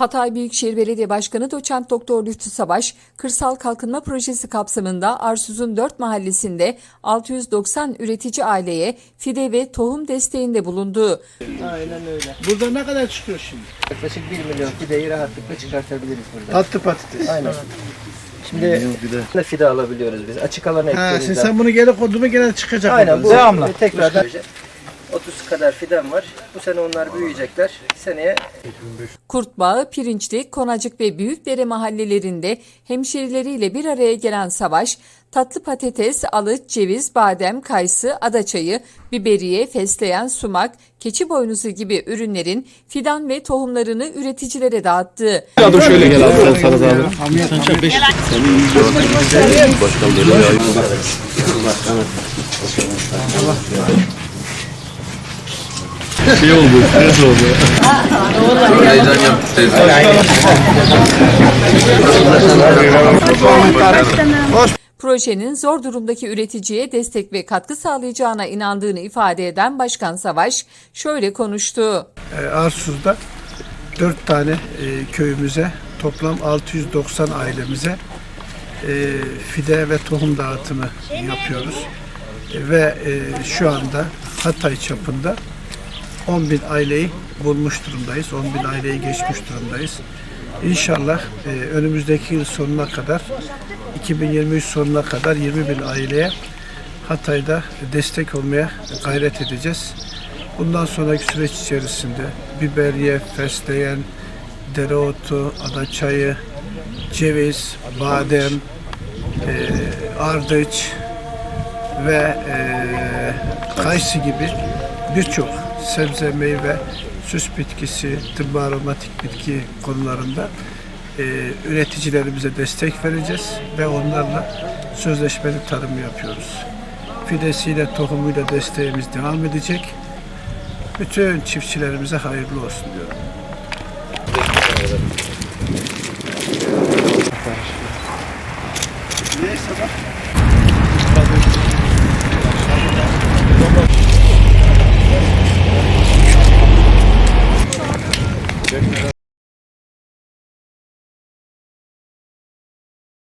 Hatay Büyükşehir Belediye Başkanı Doçent Doktor Lütfü Savaş, Kırsal Kalkınma Projesi kapsamında Arsuz'un 4 mahallesinde 690 üretici aileye fide ve tohum desteğinde bulundu. Aynen öyle. Burada ne kadar çıkıyor şimdi? Yaklaşık 1 milyon fideyi rahatlıkla çıkartabiliriz burada. Tatlı patates. Aynen. Şimdi ne fide alabiliyoruz biz. Açık alana Ha, ektiğimizde. şimdi sen bunu geri koydun mu gene çıkacak. Aynen bu. Devamlı. tekrardan 30 kadar fidem var. Bu sene onlar büyüyecekler. Seneye Kurtbağı, Pirinçli, Konacık ve Büyükdere mahallelerinde hemşerileriyle bir araya gelen Savaş, tatlı patates, alıç, ceviz, badem, kayısı, adaçayı, biberiye, fesleğen, sumak, keçi boynuzu gibi ürünlerin fidan ve tohumlarını üreticilere dağıttı. Adım şöyle gel abi. Sen sana zahmet. Şey oldu, stres oldu. Projenin zor durumdaki üreticiye destek ve katkı sağlayacağına inandığını ifade eden Başkan Savaş şöyle konuştu. Ee, Arsuz'da 4 tane e, köyümüze toplam 690 ailemize e, fide ve tohum dağıtımı yapıyoruz. E, ve şu anda Hatay çapında 10 bin aileyi bulmuş durumdayız. 10 bin aileyi geçmiş durumdayız. İnşallah e, önümüzdeki yıl sonuna kadar 2023 sonuna kadar 20 bin aileye Hatay'da destek olmaya gayret edeceğiz. Bundan sonraki süreç içerisinde biberiye, fesleğen, dereotu, adaçayı, ceviz, badem, e, ardıç ve e, kayısı gibi birçok sebze, meyve, süs bitkisi, tıbbi aromatik bitki konularında e, üreticilerimize destek vereceğiz ve onlarla sözleşmeli tarım yapıyoruz. Fidesiyle, tohumuyla desteğimiz devam edecek. Bütün çiftçilerimize hayırlı olsun diyorum. Neyse bak.